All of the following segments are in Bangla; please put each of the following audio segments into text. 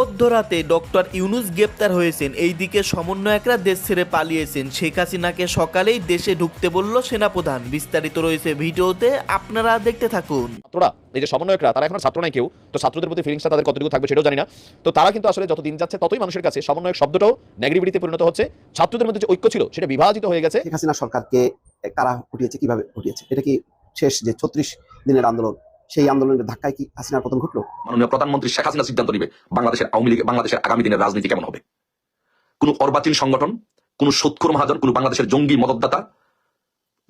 মধ্যরাতে ডক্টর ইউনুস গ্রেপ্তার হয়েছেন। এইদিকে সমন্বয়করা দেশ ছেড়ে পালিয়েছেন। শেখ হাসিনাকে সকালেই দেশে ঢুকতে বলল সেনাপ্রধান। বিস্তারিত রয়েছে ভিডিওতে আপনারা দেখতে থাকুন। ছাত্ররা এই যে সমন্বয়করা তারা এখন ছাত্র নাই কেউ। তো ছাত্রদের প্রতি ফিলিংসটা তাদের কতটুকু থাকবে সেটাও জানি না। তো তারা কিন্তু আসলে যত দিন যাচ্ছে ততই মানুষের কাছে সমন্বয়ক শব্দটাও নেগেটিভিটিতে পরিণত হচ্ছে। ছাত্রদের মধ্যে যে ঐক্য ছিল সেটা বিভাজিত হয়ে গেছে। শেখ হাসিনা সরকারকে কারা উঠিয়েছে কীভাবে উঠিয়েছে? এটা কি শেষ যে ছত্রিশ দিনের আন্দোলন? সেই আন্দোলনের ধাক্কায় কি হাসিনার পতন ঘটলো? মাননীয় প্রধানমন্ত্রী শেখ হাসিনা সিদ্ধান্ত নিবে বাংলাদেশের আওয়ামী লীগ বাংলাদেশের আগামী দিনের রাজনীতি কেমন হবে। কোন অর্বাচীন সংগঠন, কোন সুৎখুর মহাজন, কোন বাংলাদেশের জঙ্গি মদতদাতা,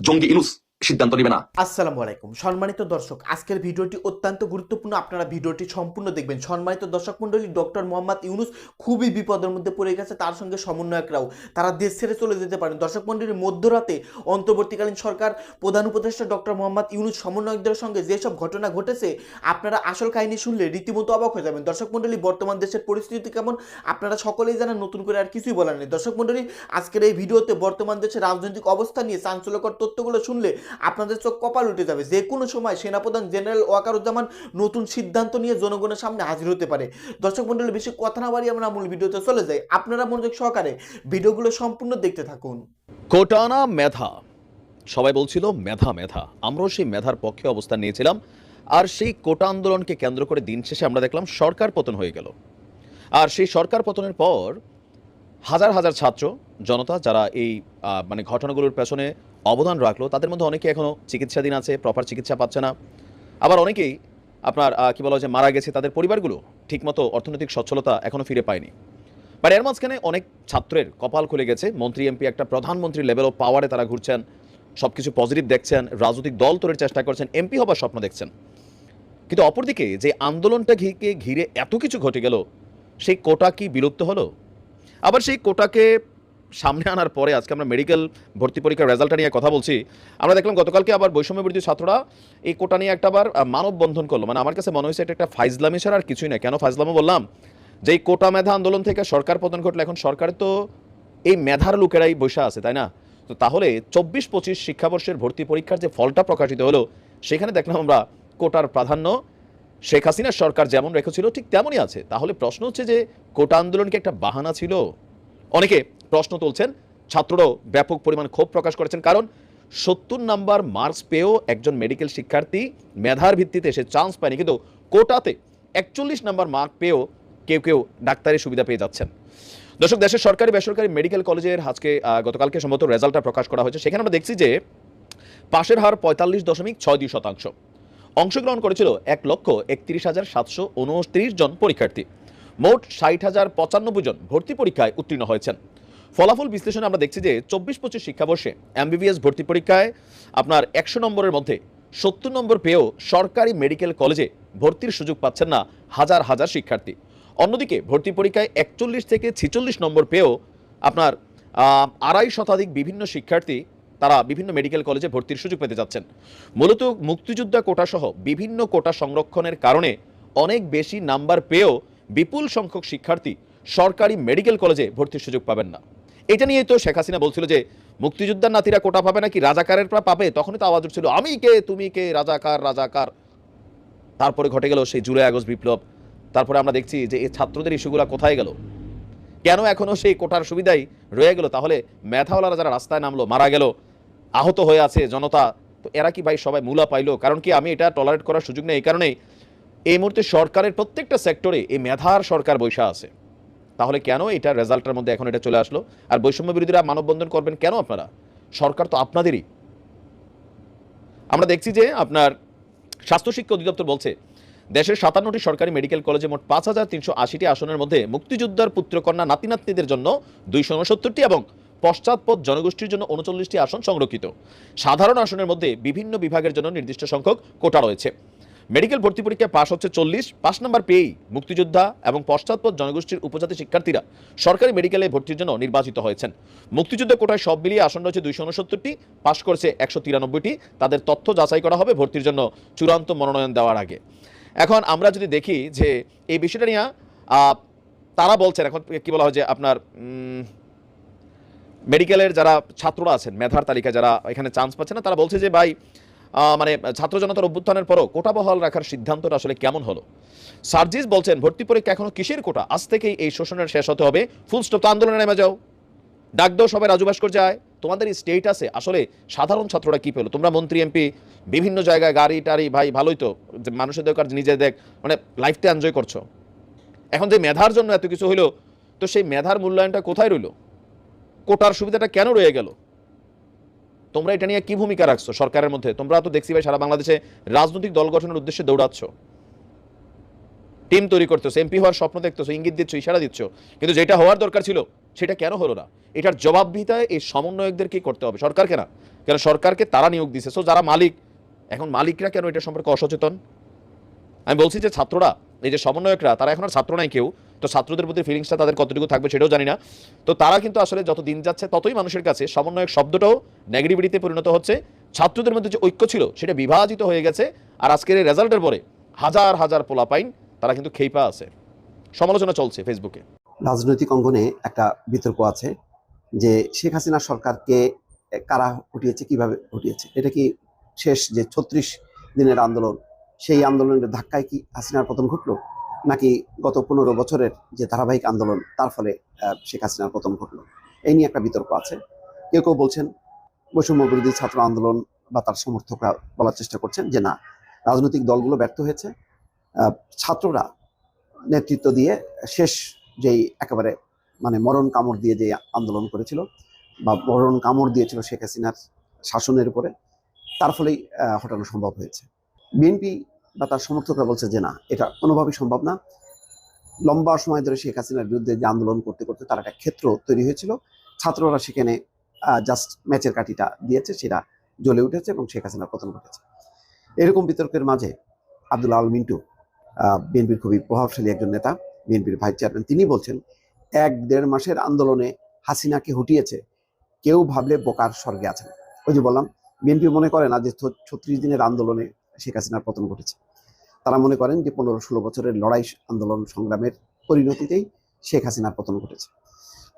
জঙ্গি ইনুস সিদ্ধান্ত নিবে না। আসসালামু আলাইকুম। সম্মানিত দর্শক, আজকের ভিডিওটি অত্যন্ত গুরুত্বপূর্ণ। আপনারা ভিডিওটি সম্পূর্ণ দেখবেন। সম্মানিত দর্শক মন্ডলী ডক্টর মোহাম্মদ ইউনুস খুবই বিপদের মধ্যে পড়ে গেছে, তার সঙ্গে সমন্বয়করাও। তারা দেশ ছেড়ে চলে যেতে পারেন। দর্শক মন্ডলীর মধ্যরাতে অন্তর্বর্তীকালীন সরকার প্রধান উপদেষ্টা ডক্টর মোহাম্মদ ইউনুস সমন্বয়কদের সঙ্গে যেসব ঘটনা ঘটেছে, আপনারা আসল কাহিনী শুনলে রীতিমতো অবাক হয়ে যাবেন। দর্শক মন্ডলী বর্তমান দেশের পরিস্থিতি কেমন? আপনারা সকলেই জানেন, নতুন করে আর কিছুই বলার নেই। দর্শক মন্ডলী আজকের এই ভিডিওতে বর্তমান দেশের রাজনৈতিক অবস্থা নিয়ে চাঞ্চল্যকর তথ্যগুলো শুনলে আপনাদের চোখ কপাল উঠে যাবে। যে কোনো সময় সেনাপ্রধান জেনারেল ওয়াকারুজ্জামান নতুন সিদ্ধান্ত নিয়ে জনগণের সামনে হাজির হতে পারে। দর্শক মন্ডলী বেশি কথা না বাড়িয়ে আমরা মূল ভিডিওতে চলে যাই। আপনারা মনোযোগ সহকারে ভিডিওগুলো সম্পূর্ণ দেখতে থাকুন। কোটানা মেধা। সবাই বলছিল, মেধা মেধা। আমরাও সেই মেধার পক্ষে অবস্থান নিয়েছিলাম। আর সেই কোটা আন্দোলনকে কেন্দ্র করে দিন শেষে আমরা দেখলাম সরকার পতন হয়ে গেল। আর সেই সরকার পতনের পর হাজার হাজার ছাত্র, জনতা, যারা এই মানে ঘটনাগুলোর পেছনে অবদান রাখল। তাদের মধ্যে অনেকে এখনও চিকিৎসাধীন আছে প্রপার চিকিৎসা পাচ্ছে না। আবার অনেকেই আপনার কী বলা হয় যে মারা গেছে, তাদের পরিবারগুলো ঠিকমতো অর্থনৈতিক সচ্ছলতা এখনও ফিরে পায়নি। বাট এর মাঝখানে অনেক ছাত্রের কপাল খুলে গেছে। মন্ত্রী এমপি একটা প্রধানমন্ত্রী লেভেল অফ পাওয়ারে তারা ঘুরছেন সব কিছু পজিটিভ দেখছেন, রাজনৈতিক দল তৈরির চেষ্টা করছেন এমপি হবার স্বপ্ন দেখছেন। কিন্তু অপরদিকে যে আন্দোলনটা ঘিকে ঘিরে এত কিছু ঘটে গেল, সেই কোটা কি বিলুপ্ত হলো? আবার সেই কোটাকে সামনে আনার পরে আজকে আমরা মেডিকেল ভর্তি পরীক্ষার রেজাল্টটা নিয়ে কথা বলছি। আমরা দেখলাম গতকালকে আবার বৈষম্য বিরোধী ছাত্ররা এই কোটা নিয়ে একটা আবার মানববন্ধন করল। মানে আমার কাছে মনে হয়েছে এটা একটা ফাইজলামি ছাড়া আর কিছুই না কেন ফাইজলামো বললাম? যে এই কোটা মেধা আন্দোলন থেকে সরকার পতন ঘটলো এখন সরকার তো এই মেধার লোকেরাই বসে আছে, তাই না? তো তাহলে চব্বিশ পঁচিশ শিক্ষাবর্ষের ভর্তি পরীক্ষার যে ফলটা প্রকাশিত হলো, সেখানে দেখলাম আমরা কোটার প্রাধান্য শেখ হাসিনার সরকার যেমন রেখেছিল, ঠিক তেমনই আছে। তাহলে প্রশ্ন হচ্ছে যে কোটা আন্দোলন কি একটা বাহানা ছিল? অনেকে প্রশ্ন তুলছেন, ছাত্ররাও ব্যাপক পরিমাণ ক্ষোভ প্রকাশ করেছেন কারণ সত্তর নাম্বার মার্কস পেয়েও একজন মেডিকেল শিক্ষার্থী মেধার ভিত্তিতে সে চান্স পায়নি, কিন্তু কোটাতে একচল্লিশ নাম্বার মার্ক পেয়েও কেউ কেউ ডাক্তারি সুবিধা পেয়ে যাচ্ছেন। দর্শক, দেশের সরকারি বেসরকারি মেডিকেল কলেজের আজকে গতকালকে সম্ভবত রেজাল্টটা প্রকাশ করা হয়েছে। সেখানে আমরা দেখছি যে পাশের হার পঁয়তাল্লিশ দশমিক ছয় দুই শতাংশ। অংশগ্রহণ করেছিল এক লক্ষ একত্রিশ হাজার সাতশো উনত্রিশ জন পরীক্ষার্থী। মোট ষাট হাজার পঁচানব্বই জন ভর্তি পরীক্ষায় উত্তীর্ণ হয়েছেন। ফলাফল বিশ্লেষণে আমরা দেখছি যে চব্বিশ পঁচিশ শিক্ষাবর্ষে এমবিবিএস ভর্তি পরীক্ষায় আপনার একশো নম্বরের মধ্যে সত্তর নম্বর পেয়েও সরকারি মেডিকেল কলেজে ভর্তির সুযোগ পাচ্ছেন না হাজার হাজার শিক্ষার্থী। অন্যদিকে ভর্তি পরীক্ষায় একচল্লিশ থেকে ছিচল্লিশ নম্বর পেয়েও আপনার আড়াই শতাধিক বিভিন্ন শিক্ষার্থী তারা বিভিন্ন মেডিকেল কলেজে ভর্তির সুযোগ পেতে যাচ্ছেন। মূলত মুক্তিযোদ্ধা কোটাসহ বিভিন্ন কোটা সংরক্ষণের কারণে অনেক বেশি নাম্বার পেয়েও বিপুল সংখ্যক শিক্ষার্থী সরকারি মেডিকেল কলেজে ভর্তির সুযোগ পাবেন না। এটা নিয়ে তো শেখ হাসিনা বলছিল যে, মুক্তিযোদ্ধার নাতিরা কোটা পাবে নাকি রাজাকারের পাবে? তখনই তো আওয়াজ উঠছিল, আমি কে? তুমি কে? রাজাকার রাজাকার। তারপরে ঘটে গেল সেই জুলাই আগস্ট বিপ্লব। তারপরে আমরা দেখছি যে এই ছাত্রদের ইস্যুগুলো কোথায় গেল? কেন এখনও সেই কোটার সুবিধাই রয়ে গেল? তাহলে মেধাওয়ালারা যারা রাস্তায় নামলো, মারা গেল, আহত হয়ে আছে জনতা, তো এরা কি ভাই সবাই মূলা পাইলো? কারণ কি আমি এটা টলারেট করার সুযোগ নেই। এই কারণেই এই মুহূর্তে সরকারের প্রত্যেকটা সেক্টরে এই মেধার সরকার বৈশা আছে। তাহলে কেন এটা রেজাল্টের মধ্যে এখন এটা চলে আসলো? আর বৈষম্য বিরোধীরা মানববন্ধন করবেন কেন আপনারা? সরকার তো আপনাদেরই। আমরা দেখছি যে আপনার স্বাস্থ্য শিক্ষা অধিদপ্তর বলছে, দেশের সাতান্নটি সরকারি মেডিকেল কলেজে মোট পাঁচ হাজার তিনশো আশিটি আসনের মধ্যে মুক্তিযোদ্ধার পুত্রকন্যা নাতি নাতনিদের জন্য দুইশো উনসত্তরটি এবং পশ্চাৎপদ জনগোষ্ঠীর জন্য উনচল্লিশটি আসন সংরক্ষিত। সাধারণ আসনের মধ্যে বিভিন্ন বিভাগের জন্য নির্দিষ্ট সংখ্যক কোটা রয়েছে। মেডিকেল ভর্তি পরীক্ষায় পাশ হচ্ছে চল্লিশ পাঁচ নাম্বার পেয়েই মুক্তিযোদ্ধা এবং পশ্চাৎপদ জনগোষ্ঠীর উপজাতি শিক্ষার্থীরা সরকারি মেডিকেলে ভর্তির জন্য নির্বাচিত হয়েছেন। মুক্তিযুদ্ধ কোটায় সব মিলিয়ে আসন রয়েছে দুইশো উনসত্তরটি, পাশ করেছে একশো তিরানব্বইটি। তাদের তথ্য যাচাই করা হবে ভর্তির জন্য চূড়ান্ত মনোনয়ন দেওয়ার আগে। এখন আমরা যদি দেখি যে এই বিষয়টা নিয়ে তারা বলছেন, এখন কি বলা হয় যে আপনার মেডিকেলের যারা ছাত্ররা আছেন, মেধার তালিকায় যারা এখানে চান্স পাচ্ছে না, তারা বলছে যে ভাই মানে ছাত্র জনতার অভ্যুত্থানের পরও কোটা বহাল রাখার সিদ্ধান্তটা আসলে কেমন হলো? সার্জিস বলছেন, ভর্তি পরীক্ষা এখনও কিসের কোটা? আজ থেকেই এই শোষণের শেষ হতে হবে। ফুল স্টপ তো আন্দোলনে নেমে যাও। ডাক দাও সবাই, রাজু ভাস্কর যায় তোমাদের এই স্টেট আছে আসলে সাধারণ ছাত্ররা কি পেল? তোমরা মন্ত্রী এমপি বিভিন্ন জায়গায় গাড়ি টাড়ি, ভাই, ভালোই তো। মানুষের দরকার নিজে দেখ মানে লাইফটা এনজয় করছ। এখন যে মেধার জন্য এত কিছু হইল, তো সেই মেধার মূল্যায়নটা কোথায় রইল? কোটার সুবিধাটা কেন রয়ে গেল? তোমরা এটা নিয়ে কি ভূমিকা রাখছো সরকারের মধ্যে? তোমরা তো দেখছি ভাই সারা বাংলাদেশে রাজনৈতিক দল গঠনের উদ্দেশ্যে দৌড়াচ্ছ। টিম তৈরি করতেছো, এমপি হওয়ার স্বপ্ন দেখতেছো, ইঙ্গিত দিচ্ছ, ইশারা দিচ্ছ। কিন্তু যেটা হওয়ার দরকার ছিল, সেটা কেন হলো না? এটার জবাবদিহিতায় এই সমন্বয়কদেরকেই করতে হবে? সরকারকে না? কেন সরকারকে তারা নিয়োগ দিছে? সো যারা মালিক, এখন মালিকরা কেন এটা সম্পর্কে অসচেতন? আমি বলছি যে ছাত্ররা, এই যে সমন্বয়করা, তারা এখন আর ছাত্র নাই কেউ। তো ছাত্রদের প্রতি ফিলিংসটা তাদের কতটুকু থাকবে সেটাও জানি না। তো তারা কিন্তু আসলে যত দিন যাচ্ছে ততই মানুষের কাছে সমন্বয়ক শব্দটাও নেগেটিভিটিতে পরিণত হচ্ছে। ছাত্রদের মধ্যে যে ঐক্য ছিল সেটা বিভাজিত হয়ে গেছে। আর আজকের এই রেজাল্টের পরে হাজার হাজার পোলাপাইন তারা কিন্তু খেইপা আছে। সমালোচনা চলছে ফেসবুকে রাজনৈতিক অঙ্গনে একটা বিতর্ক আছে যে শেখ হাসিনা সরকারকে কারা হটিয়েছে, কীভাবে হটিয়েছে? এটা কি শেষ যে ছত্রিশ দিনের আন্দোলন, সেই আন্দোলনের ধাক্কায় কি হাসিনার পতন ঘটলো? নাকি গত পনেরো বছরের যে ধারাবাহিক আন্দোলন, তার ফলে শেখ হাসিনার পতন ঘটলো। এই নিয়ে একটা বিতর্ক আছে। কেউ কেউ বলছেন, বৈষম্য বিরোধী ছাত্র আন্দোলন বা তার সমর্থকরা বলার চেষ্টা করছেন যে না, রাজনৈতিক দলগুলো ব্যর্থ হয়েছে। ছাত্ররা নেতৃত্ব দিয়ে শেষ যেই একেবারে মানে মরণ কামড় দিয়ে যে আন্দোলন করেছিল বা মরণ কামড় দিয়েছিল শেখ হাসিনার শাসনের উপরে, তার ফলেই হটানো সম্ভব হয়েছে। বিএনপি বা তার সমর্থকরা বলছে যে না, এটা কোনোভাবেই সম্ভব না। লম্বা সময় ধরে শেখ হাসিনার বিরুদ্ধে যে আন্দোলন করতে করতে তার একটা ক্ষেত্র তৈরি হয়েছিল। ছাত্ররা সেখানে জাস্ট ম্যাচের কাঠিটা দিয়েছে, সেটা জ্বলে উঠেছে এবং শেখ হাসিনার পতন ঘটেছে। এরকম বিতর্কের মাঝে আব্দুল আল মিন্টু বিএনপির খুবই প্রভাবশালী একজন নেতা, বিএনপির ভাইস চেয়ারম্যান, তিনি বলছেন, এক দেড় মাসের আন্দোলনে হাসিনাকে হটিয়েছে, কেউ ভাবলে বোকার স্বর্গে আছেন ওই যে বললাম, বিএনপি মনে করে না যে ছত্রিশ দিনের আন্দোলনে শেখ হাসিনার পতন ঘটেছে। তারা মনে করেন যে পনেরো ষোলো বছরের লড়াই আন্দোলন সংগ্রামের পরিণতিতেই শেখ হাসিনার পতন ঘটেছে।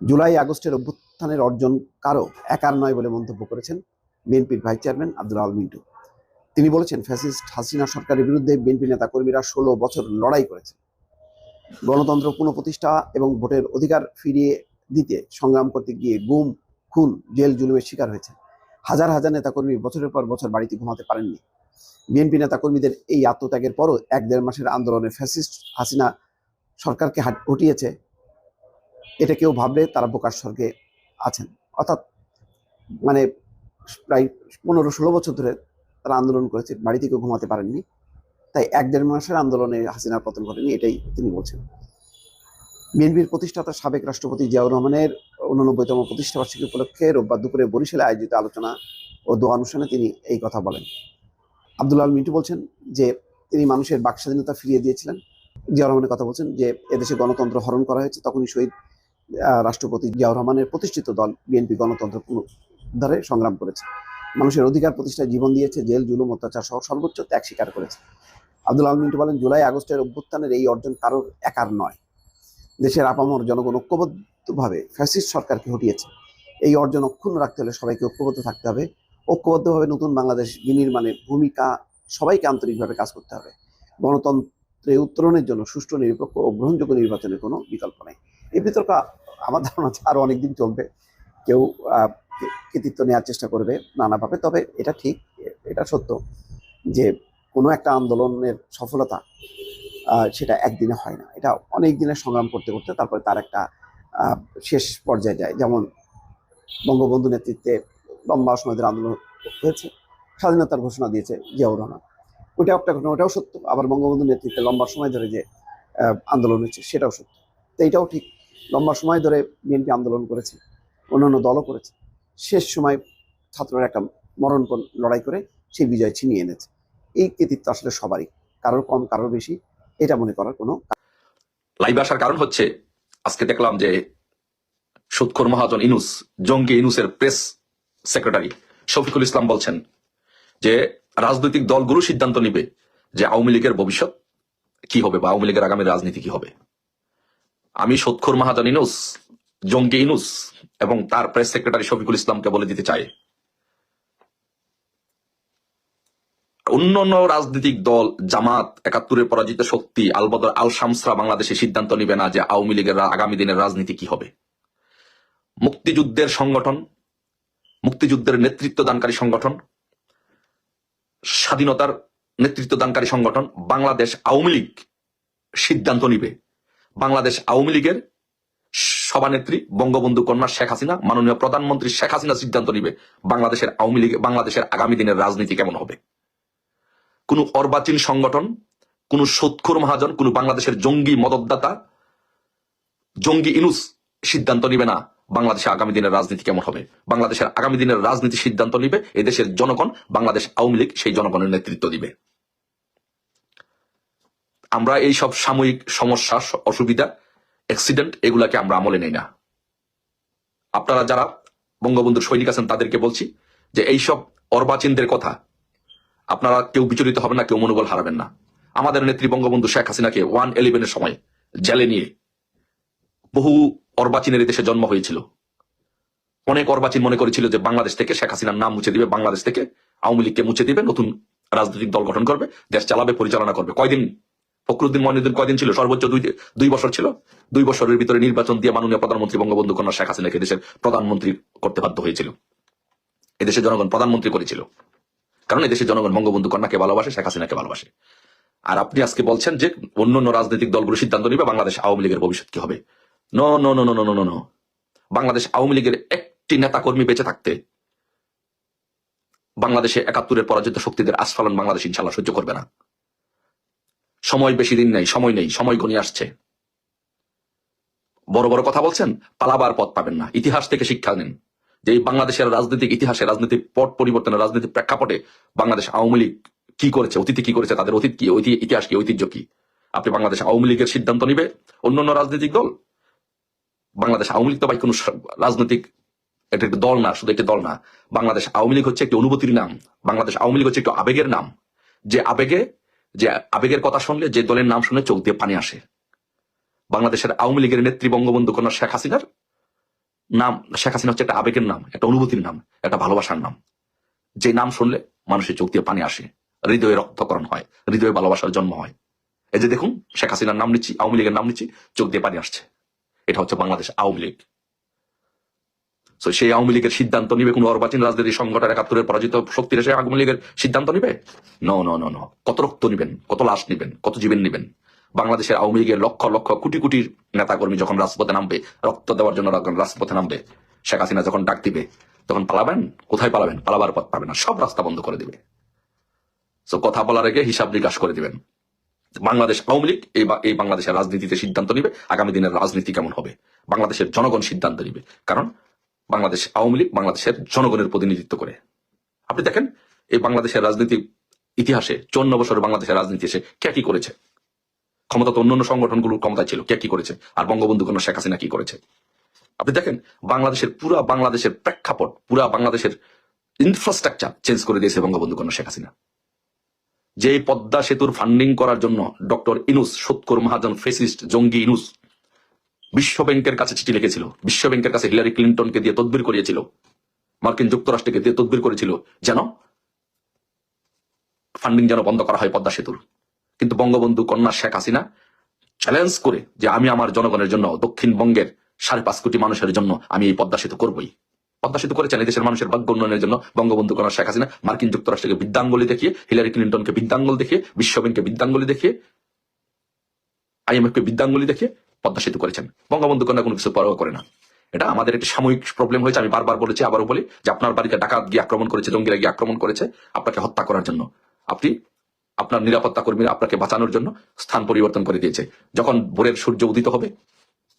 জুলাই আগস্টের অভ্যুত্থানের অর্জন কারও একার নয় বলে মন্তব্য করেছেন বিএনপির ভাইস চেয়ারম্যান আব্দুল আল মিন্টু। তিনি বলেছেন, ফ্যাসিস্ট হাসিনা সরকারের বিরুদ্ধে বিএনপি নেতা কর্মীরা ষোলো বছর লড়াই করেছে। গণতন্ত্র পুনঃপ্রতিষ্ঠা এবং ভোটের অধিকার ফিরিয়ে দিতে সংগ্রাম করতে গিয়ে গুম, খুন জেল জুলুমের শিকার হয়েছে হাজার হাজার নেতাকর্মী বছরের পর বছর বাড়িতে ঘুমাতে পারেননি। বিএনপি নেতাকর্মীদের এই আত্মত্যাগের পরও এক দেড় মাসের আন্দোলনে ফ্যাসিস্ট হাসিনা সরকারকে হাট- হটিয়েছে এটা কেউ ভাবলে তারা বোকার স্বর্গে আছেন। অর্থাৎ মানে প্রায় পনেরো ষোলো বছর ধরে তারা আন্দোলন করেছে বাড়ি থেকে ঘুমাতে পারেননি। তাই এক দেড় মাসের আন্দোলনে হাসিনার পতন ঘটেনি, এটাই তিনি বলছেন। বিএনপির প্রতিষ্ঠাতা সাবেক রাষ্ট্রপতি জিয়াউর রহমানের উননব্বইতম প্রতিষ্ঠাবার্ষিকী উপলক্ষে রোববার দুপুরে বরিশালে আয়োজিত আলোচনা ও দোয়া অনুষ্ঠানে তিনি এই কথা বলেন। আব্দুল আল মিন্টু বলছেন যে তিনি মানুষের বাক স্বাধীনতা ফিরিয়ে দিয়েছিলেন। জিয়াউর রহমানের কথা বলছেন যে এদেশে গণতন্ত্র হরণ করা হয়েছে, তখনই শহীদ রাষ্ট্রপতি জিয়াউর রহমানের প্রতিষ্ঠিত দল বিএনপি গণতন্ত্র পুনরুদ্ধারে সংগ্রাম করেছে। মানুষের অধিকার প্রতিষ্ঠায় জীবন দিয়েছে, জেল, জুলুম, অত্যাচার সহ সর্বোচ্চ ত্যাগ স্বীকার করেছে। আব্দুল আল মিন্টু বলেন, জুলাই আগস্টের অভ্যুত্থানের এই অর্জন কারোর একার নয়। দেশের আপামর জনগণ ঐক্যবদ্ধভাবে ফ্যাসিস্ট সরকারকে হটিয়েছে। এই অর্জন অক্ষুণ্ণ রাখতে হলে সবাইকে ঐক্যবদ্ধ থাকতে হবে। ঐক্যবদ্ধভাবে নতুন বাংলাদেশ বিনির্মাণের ভূমিকা সবাইকে আন্তরিকভাবে কাজ করতে হবে। গণতন্ত্রে উত্তরণের জন্য সুষ্ঠু, নিরপেক্ষ ও গ্রহণযোগ্য নির্বাচনের কোনো বিকল্প নেই। এই বিতর্ক আমার ধারণা আছে আরও অনেকদিন চলবে। কেউ কৃতিত্ব নেওয়ার চেষ্টা করবে নানাভাবে, তবে এটা ঠিক, এটা সত্য যে কোনো একটা আন্দোলনের সফলতা সেটা একদিনে হয় না। এটা অনেক দিনের সংগ্রাম করতে করতে তারপরে তার একটা শেষ পর্যায়ে যায়। যেমন বঙ্গবন্ধু নেতৃত্বে লম্বা সময় ধরে আন্দোলন হয়েছে, স্বাধীনতার ঘোষণা দিয়েছে জিয়াউর রহমান। ওইটাও একটা ঘটনা ওটাও সত্য। আবার বঙ্গবন্ধু নেতৃত্বে লম্বা সময় ধরে যে আন্দোলন হয়েছে, সেটাও সত্য। তো এইটাও ঠিক, লম্বা সময় ধরে বিএনপি আন্দোলন করেছে, অন্যান্য দলও করেছে। শেষ সময় ছাত্ররা একটা মরণপণ লড়াই করে সেই বিজয় ছিনিয়ে এনেছে। এই কৃতিত্ব আসলে সবারই, কারোর কম, কারোর বেশি, এটা মনে করার কোনো লাইভ আসার কারণ হচ্ছে, আজকে দেখলাম যে সুৎখোর মহাজন ইনুস, জঙ্গি ইনুসের প্রেস সেক্রেটারি শফিকুল ইসলাম বলছেন যে রাজনৈতিক দলগুলো সিদ্ধান্ত নিবে যে আওয়ামী লীগের ভবিষ্যৎ কি হবে বা আওয়ামী লীগের আগামী রাজনীতি কি হবে। আমি সৎখোর মহাজন ইনুস জঙ্গি ইনুস এবং তার প্রেস সেক্রেটারি শফিকুল ইসলামকে বলে দিতে চাই। অন্য অন্য রাজনৈতিক দল, জামাত, একাত্তরের পরাজিত শক্তি, আলবদর আল শামসরা বাংলাদেশে সিদ্ধান্ত নিবে না যে আওয়ামী লীগের আগামী দিনের রাজনীতি কি হবে। মুক্তিযুদ্ধের সংগঠন মুক্তিযুদ্ধের নেতৃত্ব দানকারী সংগঠন, স্বাধীনতার নেতৃত্ব দানকারী সংগঠন, বাংলাদেশ আওয়ামী লীগ সিদ্ধান্ত নিবে। বাংলাদেশ আওয়ামী লীগের সভানেত্রী বঙ্গবন্ধু কন্যা শেখ হাসিনা, মাননীয় প্রধানমন্ত্রী শেখ হাসিনা সিদ্ধান্ত নিবে বাংলাদেশের আওয়ামী লীগ, বাংলাদেশের আগামী দিনের রাজনীতি কেমন হবে। কোন অর্বাচীন সংগঠন, কোন সুৎখুর মহাজন, কোন বাংলাদেশের জঙ্গি মদতদাতা, জঙ্গি ইনুস সিদ্ধান্ত নিবে না। বাংলাদেশে আগামী দিনের রাজনীতি কেমন হবে? বাংলাদেশের আগামী দিনের রাজনীতি সিদ্ধান্ত নিবে, এদেশের জনগণ, বাংলাদেশ আওয়ামী লীগ সেই জনগণের নেতৃত্ব দিবে। আমরা এই সব সাময়িক সমস্যা, অসুবিধা অ্যাক্সিডেন্ট এগুলাকে আমরা আমলে নেই না। আপনারা যারা বঙ্গবন্ধুর সৈনিক আছেন, তাদেরকে বলছি যে এইসব অর্বাচীনদের কথা আপনারা কেউ বিচলিত হবেন না, কেউ মনোবল হারাবেন না। আমাদের নেত্রী বঙ্গবন্ধু শেখ হাসিনাকে ওয়ান ইলেভেনের সময় জেলে নিয়ে বহু অর্বাচীনের দেশে জন্ম হয়েছিল। অনেক অর্বাচীন মনে করেছিল যে বাংলাদেশ থেকে শেখ হাসিনার নাম মুছে দিবে, বাংলাদেশ থেকে আওয়ামী লীগকে মুছে দিবে, নতুন রাজনৈতিক দল গঠন করবে, দেশ চালাবে, পরিচালনা করবে। কয়দিন? ফখরুদ্দিন মহিনুদ্দিন কয়দিন ছিল? সর্বোচ্চ দুই দুই বছর ছিল। দুই বছরের ভিতরে নির্বাচন দিয়ে মাননীয় প্রধানমন্ত্রী বঙ্গবন্ধু কন্যা শেখ হাসিনাকে দেশের প্রধানমন্ত্রী করতে বাধ্য হয়েছিল। এদেশের জনগণ প্রধানমন্ত্রী করেছিল। কারণ এদেশের জনগণ বঙ্গবন্ধু কন্যাকে ভালোবাসে, শেখ হাসিনাকে ভালোবাসে। আর আপনি আজকে বলছেন যে অন্য রাজনৈতিক দলগুলো সিদ্ধান্ত নিবে, বাংলাদেশ আওয়ামী লীগের ভবিষ্যৎ কি হবে? No no no no no no no Bangladesh Awami লীগের একটি নেতা কর্মী বেঁচে থাকতে বাংলাদেশে একাত্তরের পরাজিত শক্তিদের আস্ফালন বাংলাদেশ ইনশাল্লাহ সহ্য করবে না। সময় বেশি দিন নেই, সময় নেই, সময় ঘনিয়ে আসছে। বড় বড় কথা বলছেন, পালাবার পথ পাবেন না। ইতিহাস থেকে শিক্ষা নিন যে বাংলাদেশের রাজনৈতিক ইতিহাসে, রাজনৈতিক পট পরিবর্তনের রাজনৈতিক প্রেক্ষাপটে বাংলাদেশ আওয়ামী লীগ কি করেছে, অতীতে কি করেছে, তাদের অতীত কি ইতিহাস কি, ঐতিহ্য কি? আপনি বাংলাদেশ আওয়ামী লীগের সিদ্ধান্ত নিবে অন্য অন্য রাজনৈতিক দল বাংলাদেশ আওয়ামী লীগ তো ভাই কোনো রাজনৈতিক এটা একটি দল না, শুধু একটি দল না। বাংলাদেশ আওয়ামী লীগ হচ্ছে একটি অনুভূতির নাম। বাংলাদেশ আওয়ামী লীগ হচ্ছে একটি আবেগের নাম। যে আবেগে, যে আবেগের কথা শুনলে যে দলের নাম শুনে চোখ দিয়ে পানি আসে। বাংলাদেশের আওয়ামী লীগের নেত্রী বঙ্গবন্ধু কন্যা শেখ হাসিনার নাম, শেখ হাসিনা হচ্ছে একটা আবেগের নাম, একটা অনুভূতির নাম, একটা ভালোবাসার নাম। যে নাম শুনলে মানুষের চোখ দিয়ে পানি আসে, হৃদয়ে রক্তকরণ হয়, হৃদয়ে ভালোবাসার জন্ম হয়। এই যে দেখুন, শেখ হাসিনার নাম নিচ্ছি, আওয়ামী লীগের নাম নিচ্ছি, চোখ দিয়ে পানি আসছে। এটা হচ্ছে বাংলাদেশ আওয়ামী লীগ। তো সেই আওয়ামী লীগের সিদ্ধান্ত নিবে কোন অর্বাচীন রাজনীতি সংগঠন একাত্তরের পরাজিত শক্তির এসে আওয়ামী লীগের সিদ্ধান্ত নিবে? ন ন ন ন কত রক্ত নিবেন, কত লাশ নিবেন, কত জীবন নিবেন? বাংলাদেশের আওয়ামী লীগের লক্ষ লক্ষ কোটি কোটি নেতাকর্মী যখন রাজপথে নামবে, রক্ত দেওয়ার জন্য রাজপথে নামবে, শেখ হাসিনা যখন ডাক দিবে, তখন পালাবেন? কোথায় পালাবেন? পালাবার পথ পাবেন না। সব রাস্তা বন্ধ করে দিবে। তো কথা বলার আগে হিসাব নিকাশ করে দিবেন। বাংলাদেশ আওয়ামী লীগ এই বাংলাদেশের রাজনীতিতে সিদ্ধান্ত নিবে, আগামী দিনের রাজনীতি কেমন হবে? বাংলাদেশের জনগণ সিদ্ধান্ত নিবে। কারণ বাংলাদেশ আওয়ামী লীগ বাংলাদেশের জনগণের প্রতিনিধিত্ব করে। আপনি দেখেন, এই বাংলাদেশের রাজনীতি ইতিহাসে চুয়ান্ন বছরের বাংলাদেশের রাজনীতি এসে কে কি করেছে? ক্ষমতা তো অন্যান্য সংগঠনগুলোর ক্ষমতায় ছিল, কে কি করেছে? আর বঙ্গবন্ধু কন্যা শেখ হাসিনা কি করেছে? আপনি দেখেন, বাংলাদেশের পুরা বাংলাদেশের প্রেক্ষাপট, পুরা বাংলাদেশের ইনফ্রাস্ট্রাকচার চেঞ্জ করে দিয়েছে বঙ্গবন্ধু কন্যা শেখ হাসিনা। যে পদ্মা সেতুর ফান্ডিং করার জন্য ডক্টর ইনুস সৎকর মহাজন ফেসিস্ট জঙ্গি ইনুস বিশ্ব ব্যাংকের কাছে চিঠি লিখেছিল। বিশ্ব ব্যাংকের কাছে হিলারি ক্লিন্টনকে দিয়ে তদবির করিয়েছিল। মার্কিন যুক্তরাষ্ট্রকে দিয়ে তদবির করেছিল যেন ফান্ডিং যেন বন্ধ করা হয় পদ্মা সেতুর। কিন্তু বঙ্গবন্ধু কন্যা শেখ হাসিনা চ্যালেঞ্জ করে যে আমি আমার জনগণের জন্য দক্ষিণবঙ্গের সাড়ে পাঁচ কোটি মানুষের জন্য আমি এই পদ্মা সেতু করবই। পদ্মা সেতু করেছেন দেশের মানুষের ভাগ্য উন্নয়নের জন্য। বঙ্গবন্ধু কন্যা শেখ হাসিনা, মার্কিন যুক্তরাষ্ট্রকে বিদ্যাঙ্গলি দেখিয়ে, হিলারি ক্লিন্টনকে বিদ্যাঙ্গল দেখিয়ে, বিশ্ব ব্যাংককে বিদ্যাঙ্গলি দেখিয়ে আইএমএফ কে বিদ্যাঙ্গলি দেখিয়ে পদ্মা সেতু করেছেন। বঙ্গবন্ধু কন্যা কোনো কিছু পরোয়া করে না। এটা আমাদের একটি সাময়িক প্রবলেম হয়েছে, আমি বারবার বলেছি, আবারও বলি, যে আপনার বাড়িতে ডাকাত গিয়ে আক্রমণ করেছে, জঙ্গিরা গিয়ে আক্রমণ করেছে, আপনাকে হত্যা করার জন্য। আপনি আপনার নিরাপত্তা কর্মীরা আপনাকে বাঁচানোর জন্য স্থান পরিবর্তন করে দিয়েছে। যখন ভোরের সূর্য উদিত হবে,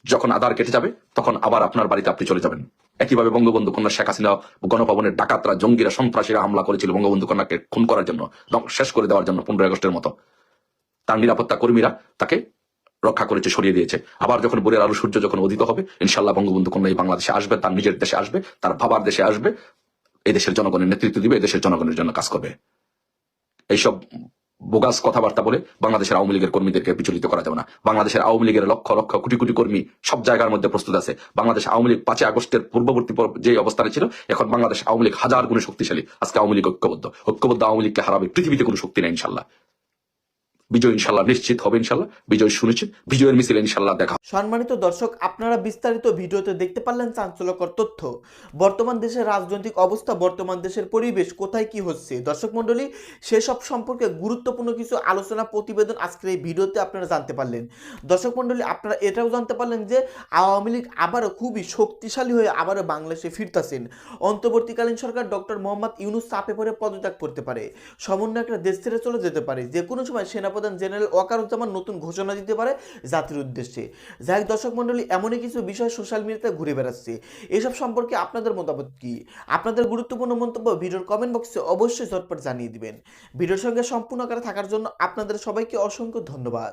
যখন আধার কেটে যাবে, তখন আবার আপনার বাড়িতে আপনি চলে যাবেন। একইভাবে বঙ্গবন্ধু কন্যা শেখ হাসিনা গণভবনের ডাকাতরা, জঙ্গিরা, সন্ত্রাসীরা হামলা করেছিল বঙ্গবন্ধু কন্যাকে খুন করার জন্য শেষ করে দেওয়ার জন্য পনেরোই আগস্টের মতো। তার নিরাপত্তা কর্মীরা তাকে রক্ষা করেছে, সরিয়ে দিয়েছে। আবার যখন ভোরের আলো সূর্য যখন উদিত হবে ইনশাল্লাহ বঙ্গবন্ধু কন্যা এই বাংলাদেশে আসবে, তার নিজের দেশে আসবে, তার বাবার দেশে আসবে এই দেশের জনগণের নেতৃত্ব দিবে এই দেশের জনগণের জন্য কাজ করবে। এইসব বোগাস কথাবার্তা বলে বাংলাদেশের আওয়ামী লীগের কর্মীদেরকে বিচলিত করা যাবে না। বাংলাদেশের আওয়ামী লীগের লক্ষ লক্ষ কোটি কোটি কর্মী সব জায়গার মধ্যে প্রস্তুত আছে। বাংলাদেশ আওয়ামী লীগ পাঁচই আগস্টের পূর্ববর্তী পর- যে অবস্থানে ছিল, এখন বাংলাদেশ আওয়ামী লীগ হাজার গুণে শক্তিশালী। আজকে আওয়ামী লীগ ঐক্যবদ্ধ। ঐক্যবদ্ধ আওয়ামী লীগকে হারাবে পৃথিবীতে কোনো শক্তি নেই, ইনশাল্লাহ। বিজয় ইনশাল্লাহ নিশ্চিত হবে ইনশাল্লাহ বিজয় সুনিশ্চিত বিজয়ের মিছিল ইনশাল্লাহ দেখা সম্মানিত দর্শক, আপনারা বিস্তারিত ভিডিওতে দেখতে পারলেন চাঞ্চল্যকর তথ্য। বর্তমান দেশের রাজনৈতিক অবস্থা, বর্তমান দেশের পরিবেশ কোথায় কি হচ্ছে? দর্শক মণ্ডলী, সেসব সম্পর্কে গুরুত্বপূর্ণ কিছু আলোচনা, প্রতিবেদন আজকের এই ভিডিওতে আপনারা জানতে পারলেন। দর্শক মণ্ডলী, আপনারা এটাও জানতে পারলেন যে, আওয়ামী লীগ আবারও খুবই শক্তিশালী হয়ে আবারও বাংলাদেশে ফিরতাছেন। অন্তর্বর্তীকালীন সরকার ডক্টর মোহাম্মদ ইউনুস চাপে পড়ে পদত্যাগ করতে পারে। সমন্বয়করা দেশ ছেড়ে চলে যেতে পারে। যে কোনো সময় সেনাপ্রধান জেনারেল ওয়াকারুজ্জামান নতুন ঘোষণা দিতে পারে জাতির উদ্দেশ্যে। যাই দর্শক মন্ডলী এমনই কিছু বিষয় সোশ্যাল মিডিয়াতে ঘুরে বেড়াচ্ছে। এসব সম্পর্কে আপনাদের মতামত কি? আপনাদের গুরুত্বপূর্ণ মন্তব্য ভিডিওর কমেন্ট বক্সে অবশ্যই ঝটপট জানিয়ে দিবেন। ভিডিওর সঙ্গে সম্পূর্ণ আকারে থাকার জন্য আপনাদের সবাইকে অসংখ্য ধন্যবাদ।